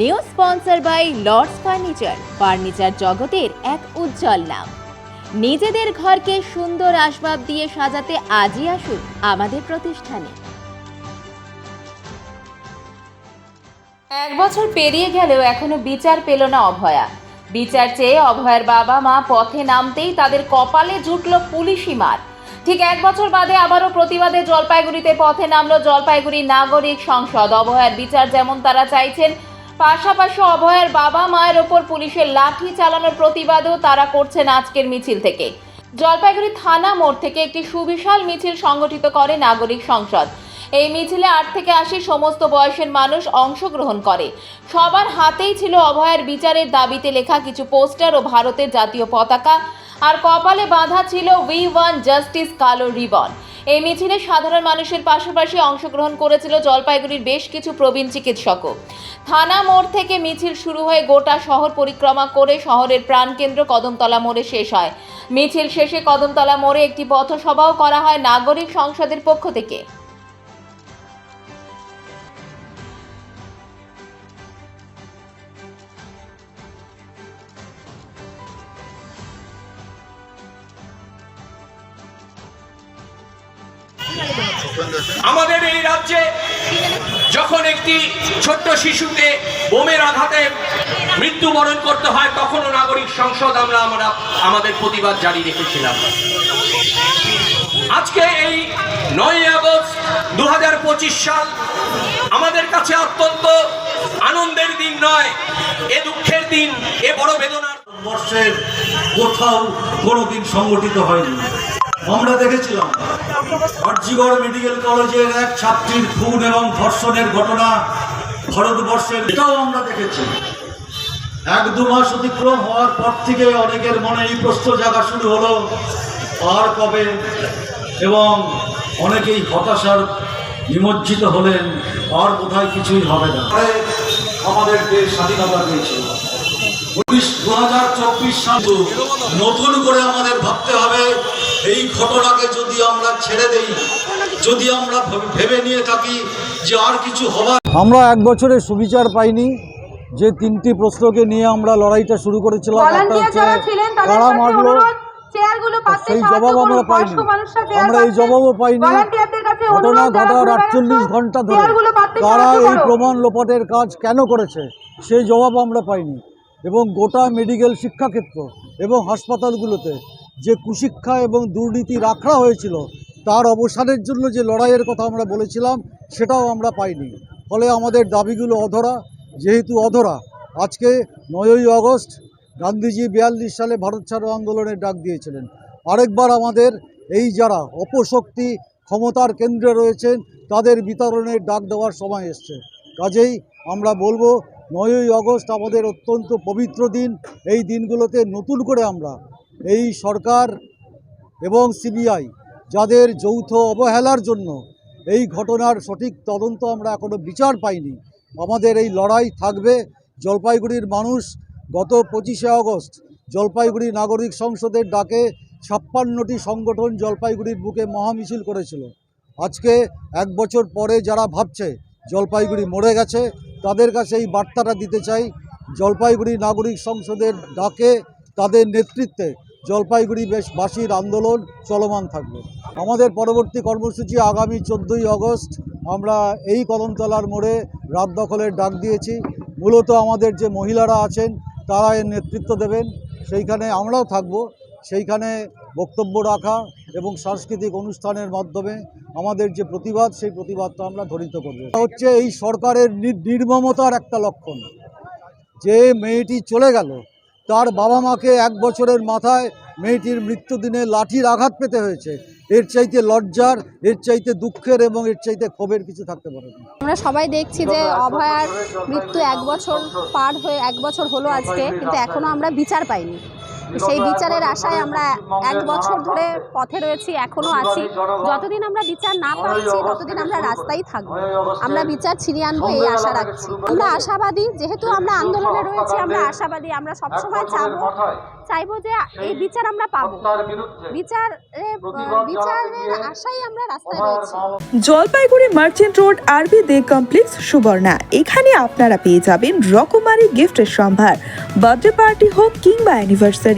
New sponsor by Lords furniture. Furniture জগতের এক উজ্জ্বল নাম। নিজেদের ঘরকে সুন্দর আসবাব দিয়ে সাজাতে আজই আসুন আমাদের প্রতিষ্ঠানে। এক বছর পেরিয়ে গেলেও এখনও বিচার পেল না অভয়া। বিচার চেয়ে অভয়ার বাবা মা পথে নামতেই তাদের কপালে জুটল পুলিশি মার। ঠিক এক বছর বাদে আবারও প্রতিবাদে জলপাইগুড়িতে পথে নামলো জলপাইগুড়ি নাগরিক সংসদ। অভয়ার বিচার যেমন তারা চাইছেন পাশাপাশি অভয়ের বাবা মায়ের ওপর পুলিশের লাঠি চালানোর প্রতিবাদও তারা করছেন আজকের মিছিল থেকে। জলপাইগুড়ি থানা মোড় থেকে একটি সুবিশাল মিছিল সংগঠিত করে নাগরিক সংসদ। এই মিছিলে আট থেকে আশি সমস্ত বয়সের মানুষ অংশগ্রহণ করে। সবার হাতেই ছিল অভয়ের বিচারের দাবিতে লেখা কিছু পোস্টার ও ভারতের জাতীয় পতাকা। আর কপালে বাঁধা ছিল উই ওয়ান জাস্টিস কালো রিবন। এই মিছিলে সাধারণ মানুষের পাশাপাশি অংশগ্রহণ করেছিল জলপাইগুড়ির বেশ কিছু প্রবীণ চিকিৎসকও। থানা মোড় থেকে মিছিল শুরু হয়ে গোটা শহর পরিক্রমা করে শহরের প্রাণকেন্দ্র কদমতলা মোড়ে শেষ হয়। মিছিল শেষে কদমতলা মোড়ে একটি পথসভাও করা হয় নাগরিক সংসদের পক্ষ থেকে। আমাদের এই রাজ্যে যখন একটি ছোট্ট শিশুকে বোমের আঘাতে মৃত্যুবরণ করতে হয়, তখনও নাগরিক সংসদ আমরা আমরা আমাদের প্রতিবাদ জারি রেখেছিলাম। আজকে এই নয় আগস্ট দু হাজার পঁচিশ সাল আমাদের কাছে অত্যন্ত আনন্দের দিন নয়, এ দুঃখের দিন, এ বড় বেদনার বর্ষের কোথাও কোনোদিন সংগঠিত হয়নি। আমরা দেখেছিলাম আরজিগড় মেডিকেল কলেজের এক ছাত্রীর খুন এবং ধর্ষণের ঘটনা ভারতবর্ষের, এটাও আমরা দেখেছি। এক দু মাস অতিক্রম হওয়ার পর থেকে অনেকের মনে এই প্রশ্ন জাগা শুরু হলো, আর কবে? এবং অনেকেই হতাশার নিমজ্জিত হলেন, আর বোধহয় কিছুই হবে না। আমাদের দেশ স্বাধীনতা পেয়েছিল উনিশ দু হাজার চব্বিশ সাল নতুন করে আমাদের ভাবতে হবে এই ঘটনাকে যদি আমরা ছেড়ে দেই যদি আমরা ভেবে- নিয়ে থাকি যে আর কিছু হবার আমরা এক বছরের সুবিচার পাইনি যে তিনটি প্রশ্নকে নিয়ে আমরা লড়াইটা শুরু করেছিলাম। একটা হচ্ছে কারা মারলো সেই জবাব আমরা পাইনি। আমরা এই জবাবও পাইনি। ঘটনা অনুরোধ ঘটার আটচল্লিশ ঘণ্টা ধরে। চেয়ারগুলো তারা এই প্রমাণ লোপাটের কাজ কেন করেছে সেই জবাব আমরা পাইনি। এবং গোটা মেডিকেল শিক্ষাক্ষেত্র এবং হাসপাতালগুলোতে যে কুশিক্ষা এবং দুর্নীতি রাখা হয়েছিল, তার অবসানের জন্য যে লড়াইয়ের কথা আমরা বলেছিলাম, সেটাও আমরা পাইনি। ফলে আমাদের দাবিগুলো অধরা। যেহেতু অধরা, আজকে নয়ই আগস্ট, গান্ধীজি বিয়াল্লিশ সালে ভারত ছাড়ো আন্দোলনের ডাক দিয়েছিলেন। আরেকবার আমাদের এই যারা অপশক্তি ক্ষমতার কেন্দ্রে রয়েছেন, তাদের বিতরণের ডাক দেওয়ার সময় এসছে। কাজেই আমরা বলব, নয়ই আগস্ট আমাদের অত্যন্ত পবিত্র দিন। এই দিনগুলোতে নতুন করে আমরা এই সরকার এবং সিবিআই যাদের যৌথ অবহেলার জন্য এই ঘটনার সঠিক তদন্ত আমরা এখনও বিচার পাইনি। আমাদের এই লড়াই থাকবে। জলপাইগুড়ির মানুষ গত পঁচিশে আগস্ট জলপাইগুড়ি নাগরিক সংসদের ডাকে ছাপ্পান্নটি সংগঠন জলপাইগুড়ির বুকে মহামিছিল করেছিল। আজকে এক বছর পরে যারা ভাবছে জলপাইগুড়ি মরে গেছে, তাদের কাছে এই বার্তাটা দিতে চাই। জলপাইগুড়ি নাগরিক সংসদের ডাকে তাদের নেতৃত্বে জলপাইগুড়ি বেশ বাসীর আন্দোলন চলমান থাকবে। আমাদের পরবর্তী কর্মসূচি আগামী চোদ্দোই আগস্ট আমরা এই কদমতলার মোড়ে রাত দখলের ডাক দিয়েছি। মূলত আমাদের যে মহিলারা আছেন, তারা এর নেতৃত্ব দেবেন। সেইখানে আমরাও থাকব। সেইখানে বক্তব্য রাখা এবং সাংস্কৃতিক অনুষ্ঠানের মাধ্যমে আমাদের যে প্রতিবাদ, সেই প্রতিবাদটা আমরা ধ্বনিত করব। হচ্ছে এই সরকারের নির- নির্মমতার একটা লক্ষণ। যে মেয়েটি চলে গেল তার বাবা মাকে এক বছরের মাথায় মেয়েটির মৃত্যুদিনে লাঠির আঘাত পেতে হয়েছে। এর চাইতে লজ্জার, এর চাইতে দুঃখের এবং এর চাইতে ক্ষোভের কিছু থাকতে পারে আমরা সবাই দেখছি যে অভয়ার মৃত্যু এক বছর পার হয়ে, এক বছর হলো আজকে, কিন্তু এখনও আমরা বিচার পাইনি। সেই বিচারের আশায় আমরা এক বছর ধরে পথে রয়েছি, এখনও আছি। যতদিন আমরা বিচার না পাচ্ছি, ততদিন আমরা রাস্তায় থাকব। আমরা বিচার ছিনিয়ে আনব এই আশা রাখছি। আমরা আশাবাদী, যেহেতু আমরা আন্দোলনে রয়েছি, আমরা আশাবাদী, আমরা সবসময় চাবো চাইব যে এই বিচার আমরা পাবো। বিচার বিচারের আশায় আমরা রাস্তায় রয়েছি। জলপাইগুড়ি মার্চেন্ট রোড আরবি দে কমপ্লেক্স সুবর্ণা। এখানে আপনারা পেয়ে যাবেন রকমারি গিফটের সম্ভার। বার্থডে পার্টি হোক কিংবা অ্যানিভার্সারি